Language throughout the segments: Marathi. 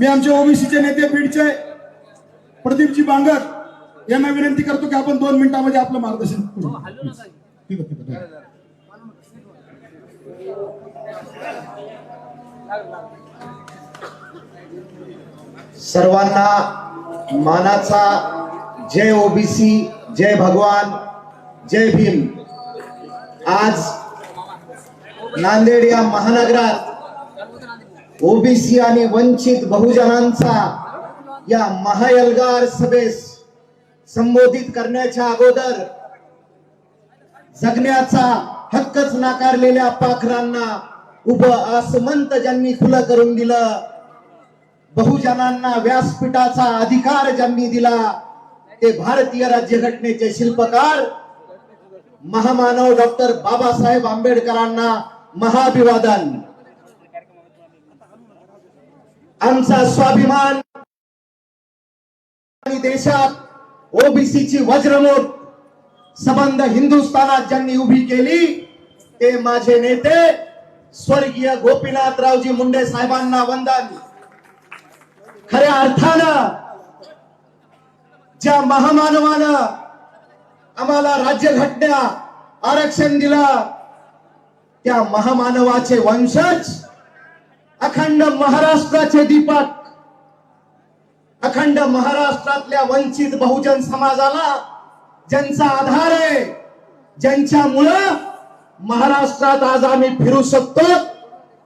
मी आमचे ओबीसीचे नेते बीडचे प्रदीपजी बांगर यांना विनंती करतो की आपण दोन मिनिटांमध्ये आपलं मार्गदर्शन करू. आहे. सर्वांना मानाचा जय ओबीसी जय भगवान जय भीम. आज नांदेड या महानगरात ओबीसी आणि वंचित बहुजनांचा या महायलगार सभेस संबोधित करण्याच्या अगोदर जगण्याचा हक्कच नाकारलेल्या पाखरांना उभ आसमंत ज्यांनी खुलं करून दिलं बहुजनांना व्यासपीठाचा अधिकार ज्यांनी दिला ते भारतीय राज्यघटनेचे शिल्पकार महामानव डॉक्टर बाबासाहेब आंबेडकरांना महाभिवादन आमचा स्वाभिमान आणि देशात ओबीसीची वज्रमोट संबंध हिंदुस्थानात ज्यांनी उभी केली ते माझे नेते स्वर्गीय गोपीनाथरावजी मुंडे साहेबांना वंदन. खऱ्या अर्थानं ज्या महामानवानं आम्हाला राज्यघटना आरक्षण दिलं त्या महामानवाचे वंशज अखंड महाराष्ट्राचे दीपक अखंड महाराष्ट्रातल्या वंचित बहुजन समाजाला ज्यांचा आधार आहे ज्यांच्यामुळं महाराष्ट्रात आज आम्ही फिरू शकतो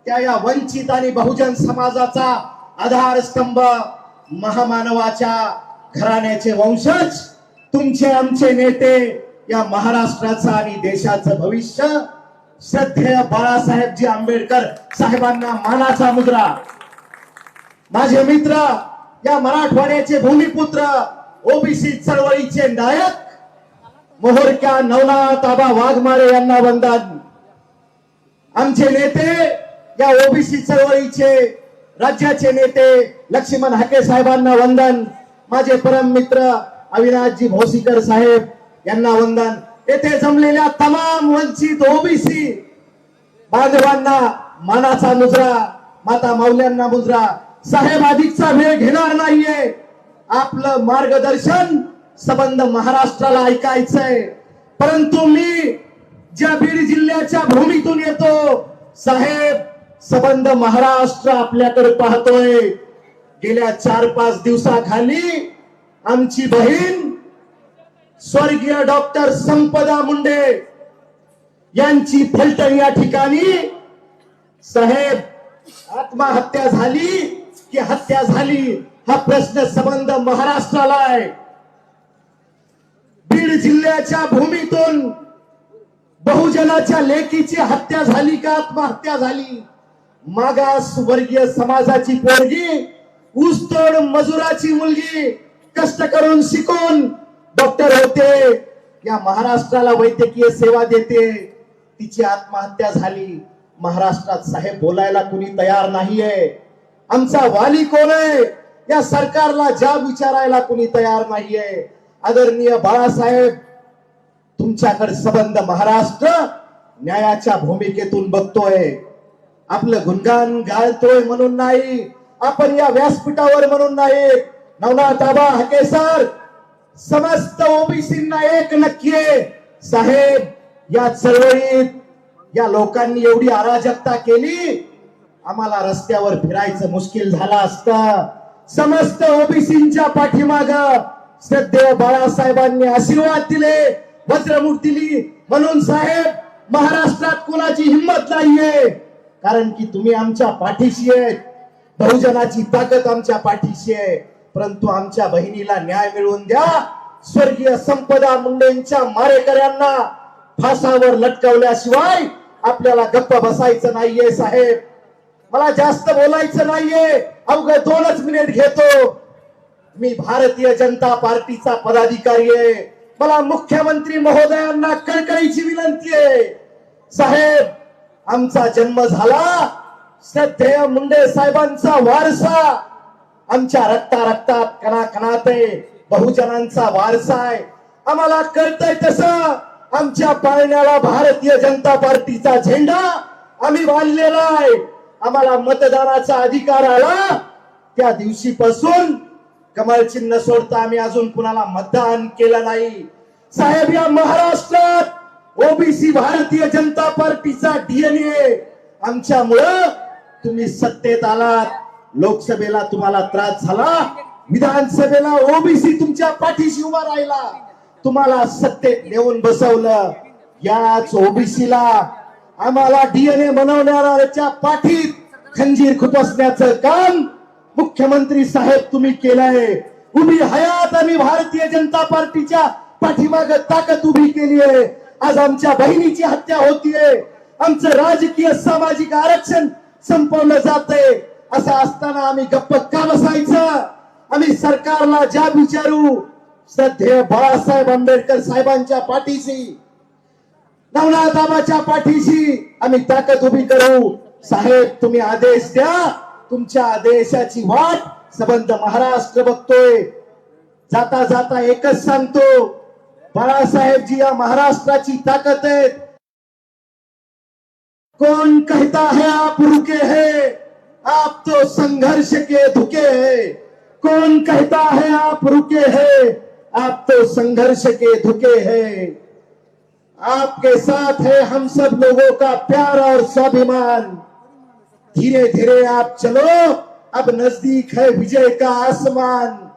त्या या वंचित आणि बहुजन समाजाचा आधारस्तंभ महामानवाच्या घराण्याचे वंशज तुमचे आमचे नेते या महाराष्ट्राचं आणि देशाचं भविष्य श्रद्धेय बाळासाहेबजी आंबेडकर साहेबांना मानाचा मुद्रा. माझे मित्र या मराठवाड्याचे भूमिपुत्र ओबीसी चळवळीचे नायक मोहरक्या नवनाथ वाघमारे यांना वंदन. आमचे नेते या ओबीसी चळवळीचे राज्याचे नेते लक्ष्मण हाके साहेबांना वंदन. माझे परम मित्र अविनाशजी भोसीकर साहेब यांना वंदन. येथे जमलेल्या तमाम वंचित ओबीसी बांधवांना मानाचा मुजरा माता माऊल्यांना मुजरा. साहेब अधिकचा वेळ घेणार नाहीये. आपलं मार्गदर्शन संबंध महाराष्ट्राला ऐकायचंय. परंतु मी ज्या बीड जिल्ह्याच्या भूमीतून येतो साहेब संबंध महाराष्ट्र आपल्याकडे पाहतोय. गेल्या चार पाच दिवसाखाली आमची बहीण स्वर्गीय डॉक्टर संपदा मुंडे यांची फलटण या ठिकाणी. साहेब आत्महत्या झाली की हत्या झाली? हा प्रश्न संबंध महाराष्ट्राला आहे. बीड जिल्ह्याच्या भूमीतून बहुजनाच्या लेकीची हत्या झाली का? आत्महत्या झाली. मागास वर्गीय समाजाची पोरगी ऊसतोड मजुराची मुलगी कष्ट करून शिकून डॉक्टर होते. या महाराष्ट्राला वैद्यकीय सेवा देते. तिची आत्महत्या झाली. महाराष्ट्रात साहेब बोलायला कुणी तयार नाहीये. आमचा वाली कोण आहे? या सरकारला जाब विचारायला कुणी तयार नाहीये. आदरणीय बाळासाहेब तुमच्याकडे संबंध महाराष्ट्र न्यायाच्या भूमिकेतून बघतोय. आपलं गुणगान गाळतोय म्हणून नाही. आपण या व्यासपीठावर म्हणून नाही. नवनाथ आबा हकेसर समस्त ओबीसींना एक नक्की साहेब या चळवळीत या लोकांनी एवढी अराजकता केली आम्हाला रस्त्यावर फिरायचं मुश्किल झालं असतं. समस्त ओबीसींच्या पाठीमाग श्रद्धेय बाळासाहेबांनी आशीर्वाद दिले वज्रमूठ दिली म्हणून साहेब महाराष्ट्रात कोणाची हिंमत नाहीये. कारण की तुम्ही आमच्या पाठीशी आहेत. बहुजनाची ताकद आमच्या पाठीशी आहे. परंतु आमच्या बहिणीला न्याय मिळवून द्या. स्वर्गीय संपदा मुंडेंच्या मारेकऱ्यांना फासावर लटकवल्याशिवाय आपल्याला गप्प बसायचं नाहीये साहेब. मला जास्त बोलायचं नाहीये. अवघ दोनच मिनिट घेतो. मी भारतीय जनता पार्टीचा पदाधिकारी आहे. मला मुख्यमंत्री महोदयांना कळकळीची विनंती आहे. साहेब आमचा जन्म झाला. श्रद्धेय मुंडे साहेबांचा वारसा आमच्या रक्ता रक्तात कणा कणात आहे बहुजनांचा वारसा आहे. आम्हाला कळतंय तसं. आमच्या पाळण्याला भारतीय जनता पार्टीचा झेंडा आम्ही बांधलेला आहे. आम्हाला मतदानाचा अधिकार आला. त्या दिवशीपासून कमळ चिन्ह सोडता आम्ही अजून कुणाला मतदान केलं नाही. साहेब या महाराष्ट्रात ओबीसी भारतीय जनता पार्टीचा डीएनए आमच्यामुळं तुम्ही सत्तेत आलात. लोकसभेला तुम्हाला त्रास झाला? विधानसभेला ओबीसी तुमच्या पाठीशी उभा राहिला. तुम्हाला सत्तेत नेऊन बसवलं. याच ओबीसीला आम्हाला डीएनए बनवणाऱ्याच्या पाठीत खंजीर खुपसण्याचं काम मुख्यमंत्री साहेब तुम्ही केलंय. उभी हयात आम्ही भारतीय जनता पार्टीच्या पाठीमाग ताकद उभी केली आहे आज आमच्या बहिणीची हत्या होतीये. आमचं राजकीय सामाजिक आरक्षण संपवलं जातंय. असं असताना आम्ही गप्प का बसायचं? आम्ही सरकारला ज्या विचारू सध्या बाळासाहेब आंबेडकर साहेबांच्या पाठीशी नवनाथाबाच्या पाठीशी आम्ही ताकद उभी करू. साहेब तुम्ही आदेश द्या. तुमच्या आदेशाची वाट सबंध महाराष्ट्र बघतोय. जाता जाता एकच सांगतो बाळासाहेबजी या महाराष्ट्राची ताकद आहेत. कोण कहता है आप रुके है? आप तो संघर्ष के धुके हैं। कौन कहता है आप रुके हैं? आप तो संघर्ष के धुके हैं। आपके साथ है हम सब लोगों का प्यार और स्वाभिमान। धीरे धीरे आप चलो। अब नज़दीक है विजय का आसमान।